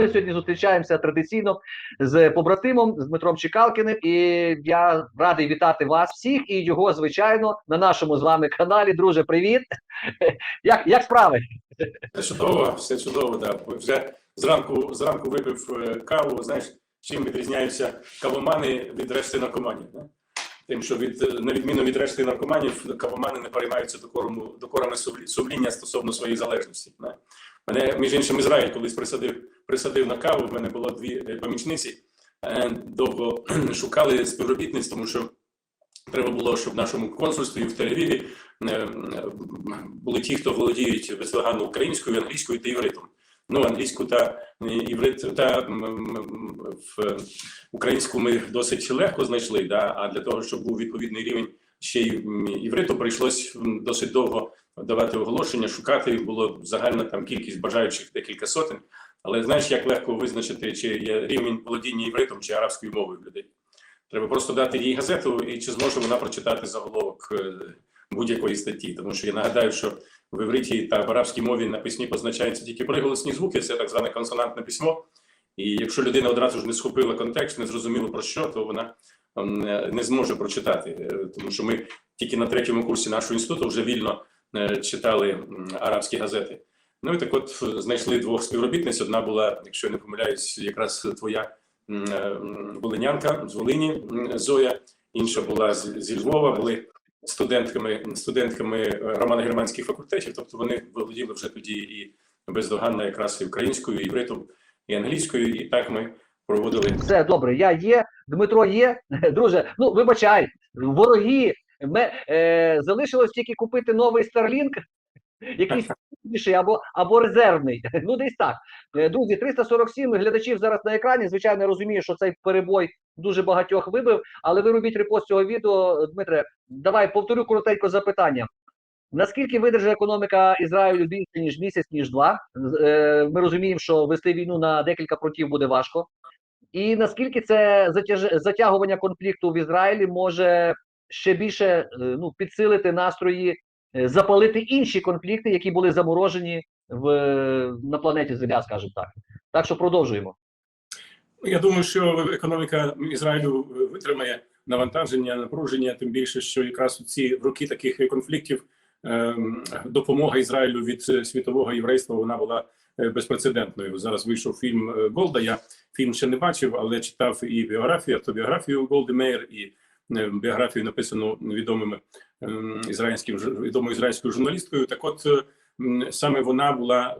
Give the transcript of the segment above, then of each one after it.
Ми сьогодні зустрічаємося традиційно з побратимом з Дмитром Чекалкіним, і я радий вітати вас всіх і його, звичайно, на нашому з вами каналі. Друже, привіт! Як, як справи? Все чудово, все чудово. Да. Вже зранку, зранку випив е, каву. Знаєш, чим відрізняються кавомани від решти наркоманів? Да? Тим, що від на відміну від решти наркоманів, кавомани не переймаються докором, докорами сумління стосовно своєї залежності. Да? Мене, між іншим, Ізраїль колись присадив, присадив на каву. В мене було дві е, помічниці. Е, Довго шукали співробітниць, тому що треба було, щоб в нашому консульстві в Тель-Авіві е, були ті, хто володіють бездоганно українською, англійською та євритом. Ну, англійську та єврит та в українську ми досить легко знайшли. Да? А для того, щоб був відповідний рівень ще й м, євриту, прийшлось досить довго давати оголошення, шукати. Було загальна там кількість бажаючих декілька сотень. Але знаєш, як легко визначити, чи є рівень володіння євритом чи арабською мовою людей. Треба просто дати їй газету, і чи зможе вона прочитати заголовок е, будь-якої статті. Тому що я нагадаю, що в івриті та в арабській мові на письмі позначаються тільки приголосні звуки, це так зване консонантне письмо. І якщо людина одразу ж не схопила контекст, не зрозуміла про що, то вона не зможе прочитати. Е, Тому що ми тільки на третьому курсі нашого інституту вже вільно читали арабські газети. Ну і так от е, знайшли двох співробітниць. Одна була, якщо я не помиляюсь, якраз твоя е, волинянка з Волині Зоя, інша була зі Львова, були студентками, студентками е, романо-германських факультетів, тобто вони володіли вже тоді і бездоганно якраз і українською, і івритом, і англійською, і так ми проводили Все добре, я є, Дмитро є. Друже, ну вибачай, вороги. Ме, е, залишилось тільки купити новий Starlink, якийсь або, або резервний. Ну, десь так. Е, Друзі, 347 глядачів зараз на екрані. Звичайно, розумію, що цей перебой дуже багатьох вибив, але ви робіть репост цього відео. Дмитре, давай повторю коротенько запитання. Наскільки видержить економіка Ізраїлю більше ніж місяць, ніж два? Е, Ми розуміємо, що вести війну на декілька фронтів буде важко. І наскільки це затягування конфлікту в Ізраїлі може ще більше е, ну, підсилити настрої, е, запалити інші конфлікти, які були заморожені в, на планеті Земля, скажімо так. Так що продовжуємо. Я думаю, що економіка Ізраїлю витримає навантаження, напруження, тим більше, що якраз у ці роки таких конфліктів допомога Ізраїлю від е, світового єврейства вона була е, безпрецедентною. Зараз вийшов фільм е, Голда. Я фільм ще не бачив, але читав і біографію, автобіографію Голди Мейер, і е, біографію написану відомими ем, ізраїльським відомою ізраїльською журналісткою. Так, от е, саме вона була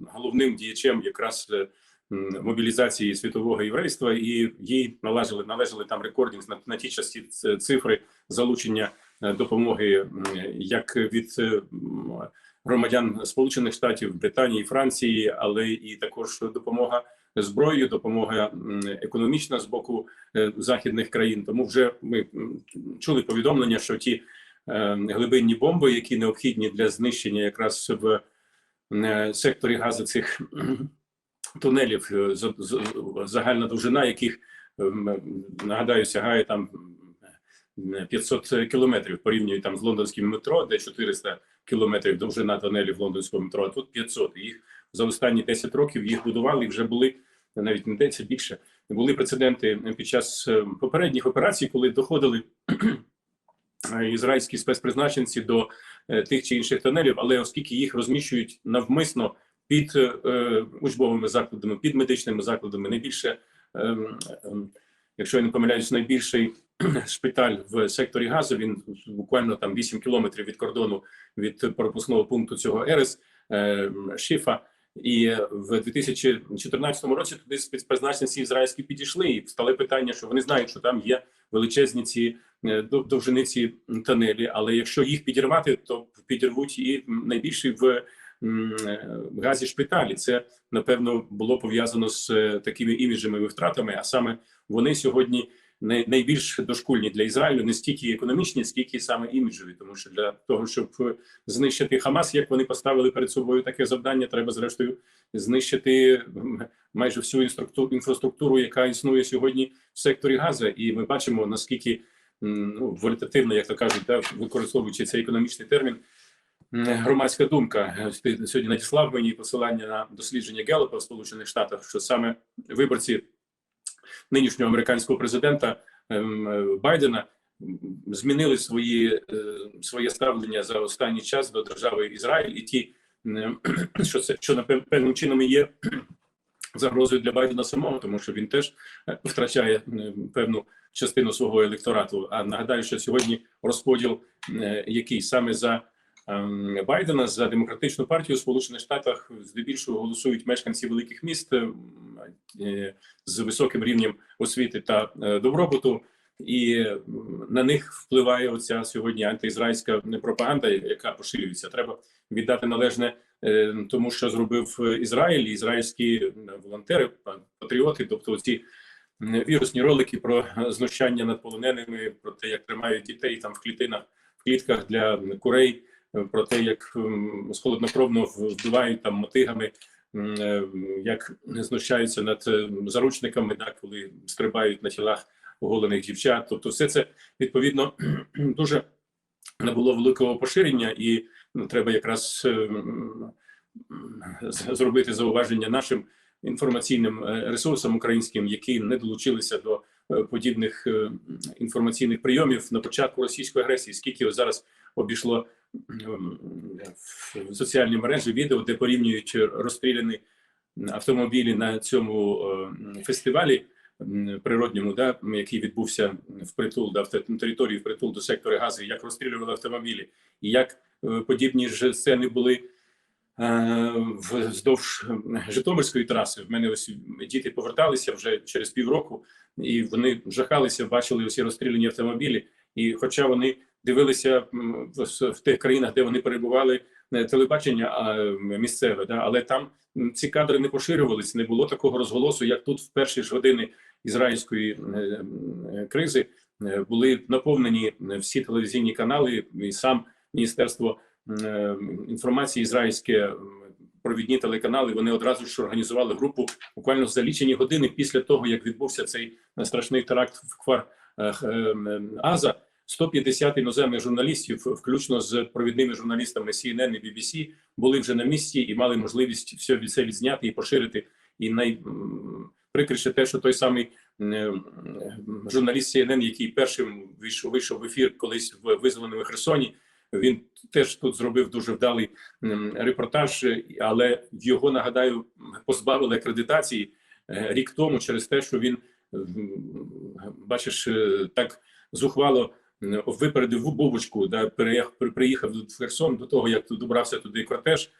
головним діячем якраз. е, мобілізації світового єврейства, і їй належали належали там рекордні на, на ті часі цифри залучення е, допомоги як від е, громадян Сполучених Штатів, Британії, Франції, але і також допомога зброєю, допомога економічна з боку е, західних країн. Тому вже ми чули повідомлення, що ті е, глибинні бомби, які необхідні для знищення якраз в е, секторі газу цих тунелів, загальна довжина яких нагадаю сягає там м, 500 кілометрів порівнюю там з лондонським метро, де 400 кілометрів довжина тунелів лондонського метро, а тут 500. Їх за останні 10 років їх будували і вже були навіть не 10, більше були прецеденти під час е, попередніх операцій, коли доходили ізраїльські спецпризначенці до е, тих чи інших тунелів, але оскільки їх розміщують навмисно під е, учбовими закладами, під медичними закладами. Найбільше, ем, ем, якщо я не помиляюсь, найбільший шпиталь в секторі газу. Він буквально там 8 кілометрів від кордону від пропускного пункту цього ЕРЕС е, Шифа. І в 2014 році туди спецпризначенці ізраїльські підійшли і стали питання, що вони знають, що там є величезні ці е, довжини ці тунелі, але якщо їх підірвати, то підірвуть і найбільший в е, газі шпиталі. Це напевно було пов'язано з е, такими іміджами втратами. А саме вони сьогодні найбільш дошкульні для Ізраїлю, не стільки економічні, скільки саме іміджові, тому що для того, щоб е, знищити Хамас, як вони поставили перед собою таке завдання, треба зрештою знищити майже всю інструкту- інфраструктуру, яка існує сьогодні в секторі Газа, і ми бачимо наскільки ну, квалітативно, як то кажуть, да, використовуючи цей економічний термін. громадська думка. Сьогодні надіслав мені посилання на дослідження Гелопа в Сполучених Штатах, що саме виборці нинішнього американського президента ем, е, Байдена змінили свої е, своє ставлення за останній час до держави Ізраїль, і ті, що це що напев- певним чином є загрозою для Байдена самого, тому що він теж е, втрачає е, певну частину свого електорату. А нагадаю, що сьогодні розподіл, який саме за ем, Байдена за демократичну партію у Сполучених Штатах здебільшого голосують мешканці великих міст з високим рівнем освіти та е, добробуту. І на них впливає оця сьогодні антиізраїльська пропаганда, яка поширюється. Треба віддати належне е, тому, що зробив е, Ізраїль, ізраїльські е, волонтери, патріоти, тобто ці вірусні ролики про е, знущання над полоненими, про те, як тримають дітей там в клітинах, в клітках для курей, е, про те, як холоднокровно вбивають там мотигами, е, як знущаються над е, заручниками, так, коли стрибають на тілах оголених дівчат. Тобто, все це відповідно дуже набуло великого поширення, і ну, треба якраз е, зробити зауваження нашим інформаційним е, ресурсам українським, які не долучилися до е, подібних е, інформаційних прийомів на початку російської агресії. Скільки зараз обійшло в соціальні мережі відео, де порівнюють розстріляні автомобілі на цьому е, фестивалі природньому, да, який відбувся в притул да, в території впритул до сектора Гази, як розстрілювали автомобілі, і як е, подібні ж сцени були е, вздовж Житомирської траси. В мене ось діти поверталися вже через півроку, і вони жахалися, бачили усі розстріляні автомобілі. І хоча вони дивилися в, тих країнах, де вони перебували, е, телебачення а, місцеве, да, але там ці кадри не поширювалися, не було такого розголосу, як тут в перші ж години ізраїльської е, кризи е, були наповнені всі телевізійні канали, і сам міністерство інформації ізраїльське, провідні телеканали. Вони одразу ж організували групу буквально за лічені години після того, як відбувся цей страшний теракт в Квар Аза. 150 іноземних журналістів, включно з провідними журналістами CNN і BBC, були вже на місці і мали можливість все від це відзняти і поширити. І найприкріше те, що той самий м, журналіст CNN, який першим вийшов, вийшов в ефір колись в визволеному Херсоні, він теж тут зробив дуже вдалий репортаж, е, але його нагадаю позбавили акредитації е, рік тому через те, що він бачиш е, так зухвало випередив бубочку, да приїхав в Херсон до того, як добрався туди кортеж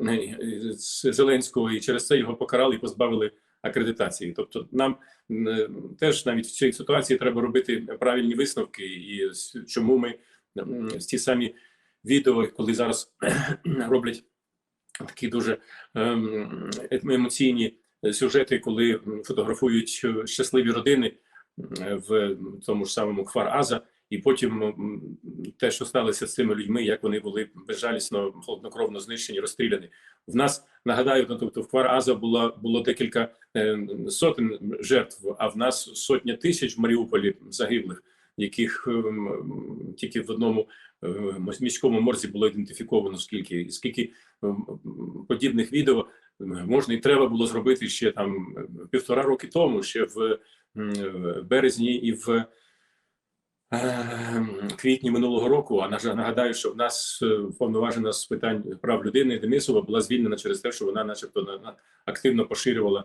е, з Зеленського, і через це його покарали і позбавили акредитації. Тобто, нам теж навіть в цій ситуації треба робити правильні висновки, і чому ми м, ті самі відео, коли зараз роблять такі дуже ем, емоційні сюжети, коли фотографують е, щасливі родини е, в тому ж самому Кфар Аза, і потім те, що сталося з цими людьми, як вони були безжалісно холоднокровно знищені, розстріляні. В нас нагадаю, ну, тобто в Кфар Аза було було декілька е, сотень жертв, а в нас сотня тисяч в Маріуполі загиблих, яких ем, тільки в одному е, міському морзі було ідентифіковано скільки, скільки ем, подібних відео можна і треба було зробити ще там півтора роки тому, ще в в березні і в е, квітні минулого року. А наж- нагадаю, що в нас е, повноважена з питань прав людини Денисова була звільнена через те, що вона, начебто, на- на- активно поширювала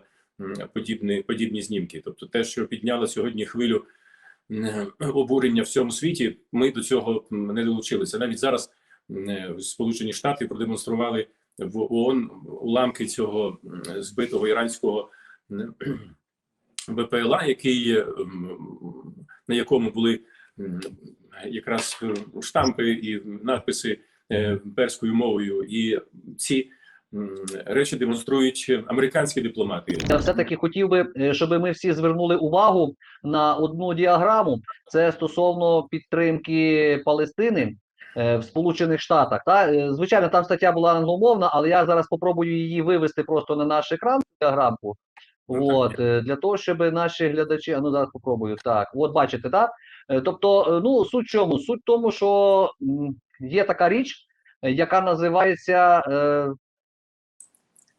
подібні, подібні знімки. Тобто, те, що підняло сьогодні хвилю обурення в цьому світі, ми до цього не долучилися. Навіть зараз е, Сполучені Штати продемонстрували в ООН уламки цього збитого іранського БПЛА, який на якому були якраз е, штампи і надписи е, перською мовою, і ці речі демонструють американські дипломати. Я все-таки хотів би, е, щоб ми всі звернули увагу на одну діаграму. Це стосовно підтримки Палестини в Сполучених Штатах. Та звичайно, там стаття була англомовна, але я зараз спробую її вивести просто на наш екран. Діаграмку. Ну, От для того, щоб наші глядачі, а ну зараз попробую. Так, от бачите, так? Е, Тобто, е, ну суть чому? Суть тому, що є така річ, яка називається е,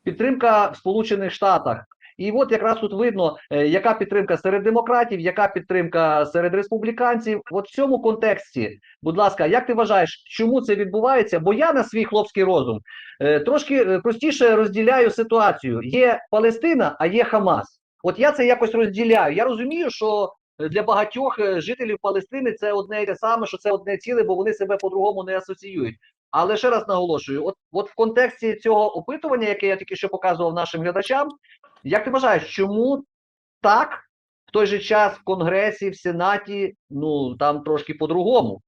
підтримка в Сполучених Штатах. І от якраз тут видно, яка підтримка серед демократів, яка підтримка серед республіканців. От в цьому контексті, будь ласка, як ти вважаєш, чому це відбувається? Бо я на свій хлопський розум трошки простіше розділяю ситуацію. Є Палестина, а є Хамас. От я це якось розділяю. Я розумію, що для багатьох е, жителів Палестини це одне і те саме, що це одне ціле, бо вони себе по-другому не асоціюють. Але ще раз наголошую: от, от в контексті цього опитування, яке я тільки що показував нашим глядачам, як ти вважаєш, чому так в той же час в Конгресі, в Сенаті, ну там трошки по-другому?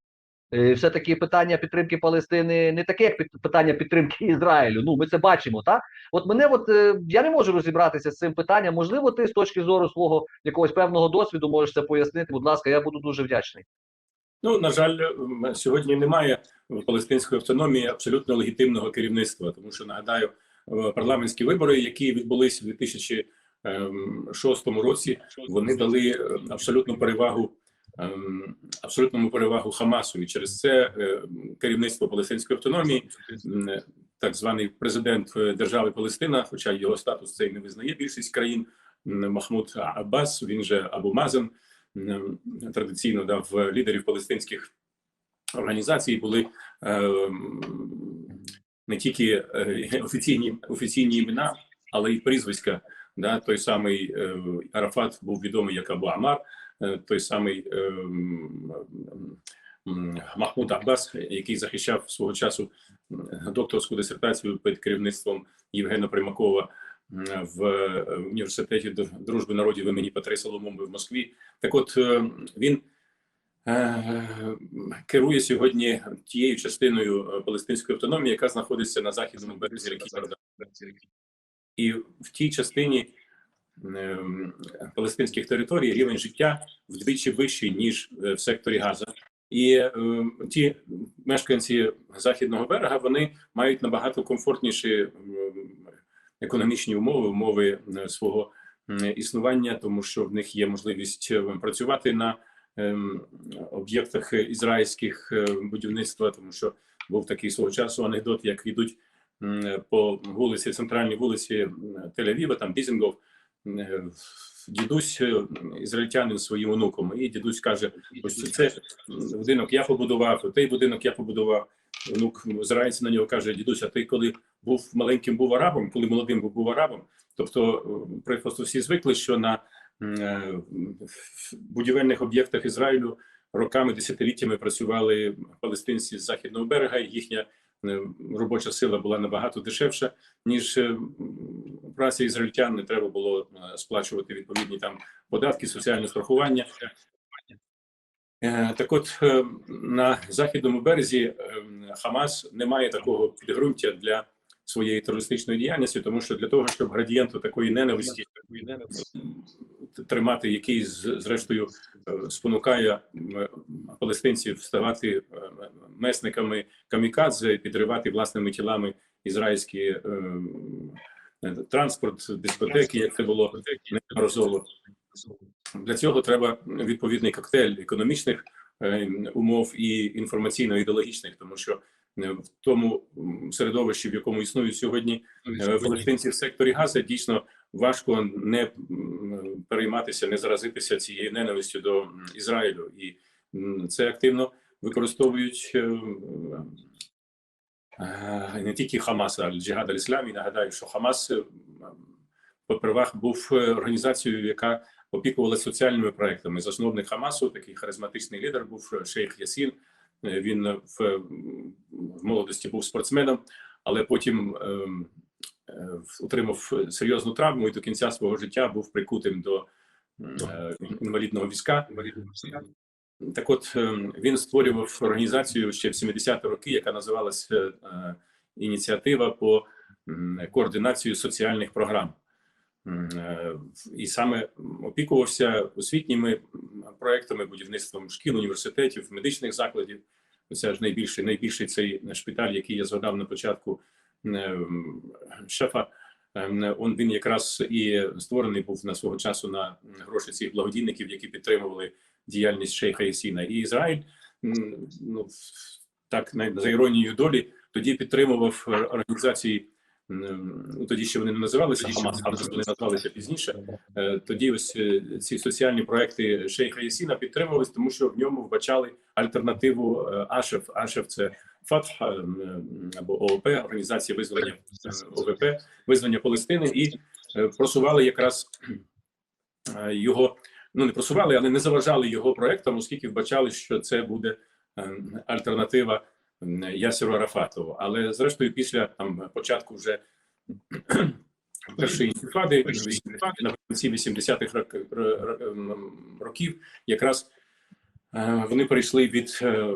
Е, Все-таки питання підтримки Палестини не таке, як питання підтримки Ізраїлю. Ну, ми це бачимо, так? От мене, от е, я не можу розібратися з цим питанням. Можливо, ти з точки зору свого якогось певного досвіду можеш це пояснити. Будь ласка, я буду дуже вдячний. Ну на жаль, сьогодні немає в палестинської автономії абсолютно легітимного керівництва, тому що нагадаю, парламентські вибори, які відбулись у 2006 році, вони дали е, абсолютну перевагу. Ем, Абсолютному перевагу Хамасу, і через це е, керівництво палестинської автономії, так званий президент е, держави Палестина, хоча його статус цей не визнає більшість країн, Махмуд Аббас, він же Абу Мазен, традиційно да, в лідерів палестинських організацій були е, не тільки е, офіційні, офіційні імена, але й прізвиська. Да, той самий е, Арафат був відомий як Абу Амар, е, той самий е, Махмуд Аббас, який захищав свого часу докторську дисертацію під керівництвом Євгена Примакова в е, університеті дружби народів імені Патриса Лумумби в Москві. Так, от е, він е, керує сьогодні тією частиною е, палестинської автономії, яка знаходиться на західному березі ріки Йордан. І в тій частині палестинських територій рівень життя вдвічі вищий ніж е, в секторі Газа. І е, ті мешканці західного берега вони мають набагато комфортніші ем, економічні умови, умови е, свого існування, тому що в них є можливість е, працювати на ем, об'єктах ізраїльських е, будівництва, тому що був такий свого часу анекдот, як йдуть по вулиці, центральній вулиці Тель-Авіва, там е, дідусь е, ізраїльтянин своїм онуком, і дідусь каже: ось це будинок я побудував, той будинок я побудував. Онук озирається на нього, каже: дідусь, а ти коли був маленьким, був арабом, коли молодим був, був арабом. Тобто, е, просто всі звикли, що на е, будівельних об'єктах Ізраїлю роками, десятиліттями працювали палестинці з західного берега, і їхня е, робоча сила була набагато дешевша, ніж е, м, праця ізраїльтян. Не треба було е, сплачувати відповідні там податки, соціальне страхування. Е, Так от е, на західному березі е, Хамас не має такого підґрунтя для своєї терористичної діяльності, тому що для того, щоб градієнту такої ненависті тримати, який зрештою е, спонукає палестинців ставати е, месниками камікадзе, підривати власними тілами ізраїльські е, транспорт, дискотеки, як це було неодноразово. Для цього треба відповідний коктейль економічних умов і інформаційно-ідеологічних, тому що в тому середовищі, в якому існують сьогодні палестинці в секторі Газа, дійсно важко не перейматися, не заразитися цією ненавистю до Ізраїлю, і це активно використовують. е, е, Не тільки Хамас, а й Джихад аль-Ісламі. Нагадаю, що Хамас е, попервах був е, організацією, яка опікувалася соціальними проектами. Засновник Хамасу, такий харизматичний лідер, був е, шейх Ясін. Е, Він е, в, е, в молодості був спортсменом, але потім ем, е, отримав серйозну травму і до кінця свого життя був прикутим до е, інвалідного візка. Так, от е, він створював організацію ще в 70-ті роки, яка називалася е, ініціатива по м, координацію соціальних програм. Е, І саме опікувався освітніми проектами, будівництвом шкіл, університетів, медичних закладів. Це ж найбільший, найбільший цей шпиталь, який я згадав на початку е, шефа. Ем, Он він якраз і створений був на свого часу на гроші цих благодійників, які підтримували діяльність Шейха Ясіна. І Ізраїль, ну так за іронією долі, тоді підтримував е, організації. Ну, тоді ще вони не називалися Хамас, а вони назвалися пізніше. Е, Тоді ось е, ці соціальні проекти Шейха Ясіна підтримувались, тому що в ньому вбачали альтернативу е, Ашев. Ашев це ФАТХ е, або ООП, організація визволення е, ОВП, визволення Палестини, і е, просували якраз е, його. Ну не просували, але не заважали його проектам, оскільки вбачали, що це буде е, альтернатива м, Ясеру Арафатову. Але зрештою, після там початку вже першої інтифади наприкінці 80-х рок- р- р- м, років, якраз вони перейшли від е,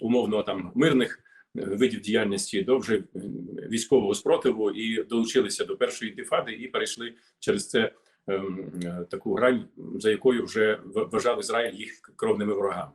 умовно там мирних е, видів діяльності до вже е, військового спротиву і долучилися до першої інтифади і перейшли через це ем, е, таку грань, за якою вже вважав Ізраїль їх кровними ворогами.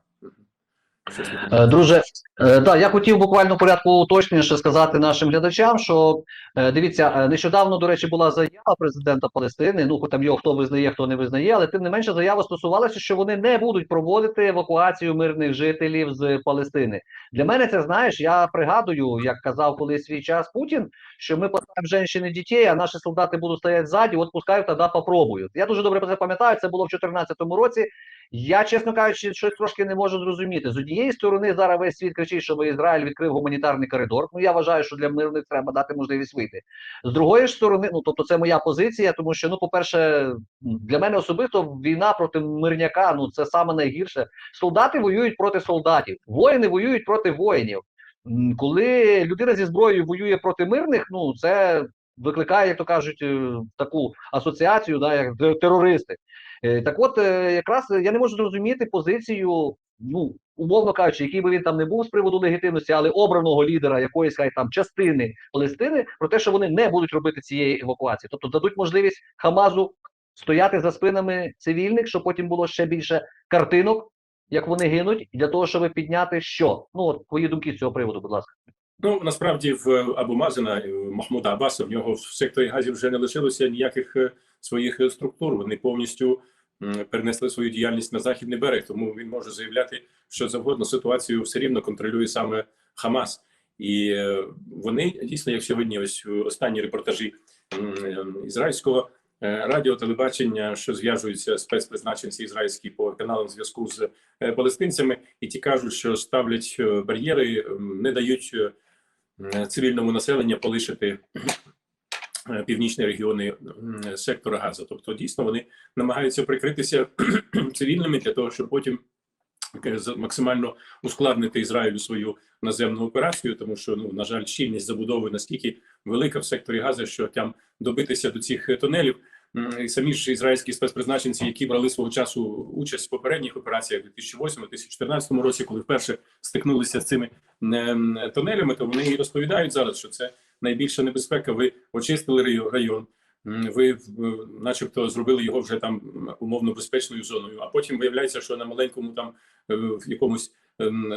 Е, Друже, е, да, я хотів буквально порядку уточніше сказати нашим глядачам, що е, дивіться, нещодавно, до речі, була заява президента Палестини. Ну, там його хто визнає, хто не визнає, але тим не менше заява стосувалася, що вони не будуть проводити евакуацію мирних жителів з Палестини. Для мене це знаєш, я пригадую, як казав колись свій час Путін, що ми поставимо і дітей, а наші солдати будуть стояти ззаді, от пускай тоді попробують. Я дуже добре це пам'ятаю. Це було в 2014 році. Я, чесно кажучи, щось трошки не можу зрозуміти. З однієї сторони, зараз весь світ кричить, щоб Ізраїль відкрив гуманітарний коридор. Ну я вважаю, що для мирних треба дати можливість вийти. З другої ж сторони, ну тобто, це моя позиція, тому що ну, по-перше, для мене особисто війна проти мирняка ну це саме найгірше. Солдати воюють проти солдатів, воїни воюють проти воїнів. Коли людина зі зброєю воює проти мирних, ну це викликає, як то кажуть, е, таку асоціацію, да, як терористи. Е, Так от, е, якраз я не можу зрозуміти позицію, ну, умовно кажучи, який би він там не був з приводу легітимності, але обраного лідера якоїсь хай там частини Палестини про те, що вони не будуть робити цієї евакуації. Тобто дадуть можливість Хамазу стояти за спинами цивільних, щоб потім було ще більше картинок, як вони гинуть, для того, щоб підняти що? Ну, от твої думки з цього приводу, будь ласка. Ну насправді в Абу Мазена е, Махмуда Аббаса в нього в секторі газів вже не лишилося ніяких е, своїх е, структур. Вони повністю перенесли свою діяльність на західний берег, тому він може заявляти що завгодно. Ситуацію все рівно контролює саме Хамас, і е, вони дійсно, як сьогодні, ось е, останні репортажі е, ізраїльського радіо, телебачення, що зв'яжуються спецпризначенці ізраїльські по каналам зв'язку з палестинцями, і ті кажуть, що ставлять бар'єри, не дають. цивільному населенню полишити північні регіони сектора Газа. Тобто, дійсно, вони намагаються прикритися цивільними для того, щоб потім е, максимально ускладнити Ізраїлю свою наземну операцію, тому що ну на жаль, щільність забудови настільки велика в секторі Газа, що там добитися до цих е, тунелів. І самі ж ізраїльські спецпризначенці, які брали свого часу участь в попередніх операціях у 2008-2014 році, коли вперше стикнулися з цими тунелями, то вони і розповідають зараз, що це найбільша небезпека. Ви очистили район- ви начебто зробили його вже там умовно безпечною зоною. А потім виявляється, що на маленькому там е, в якомусь ем,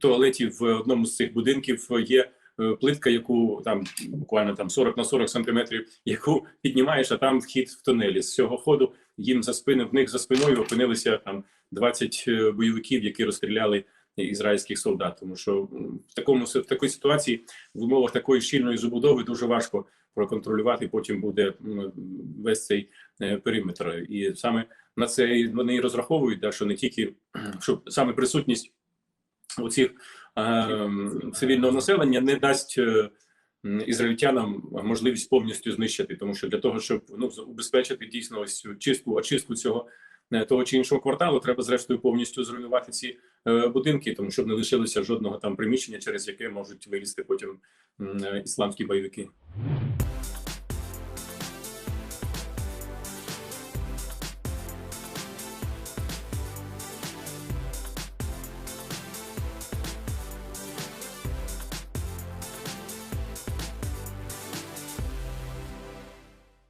туалеті в одному з цих будинків є. е, Плитка, яку там буквально там 40 на 40 сантиметрів, яку піднімаєш, а там вхід в тунелі. З цього ходу їм за спини в них за спиною опинилися там 20 е, бойовиків, які розстріляли ізраїльських солдат. Тому що в такому в такій ситуації в умовах такої щільної забудови дуже важко проконтролювати. Потім буде весь цей е, периметр, і саме на це вони і розраховують, да, що не тільки щоб саме присутність у цих е, цивільного населення не дасть. е, Ізраїльтянам можливість повністю знищити, тому що для того, щоб ну убезпечити дійсно ось чистку, очистку цього того чи іншого кварталу, треба зрештою повністю зруйнувати ці е, будинки, тому щоб не лишилося жодного там приміщення, через яке можуть вилізти потім е, ісламські бойовики.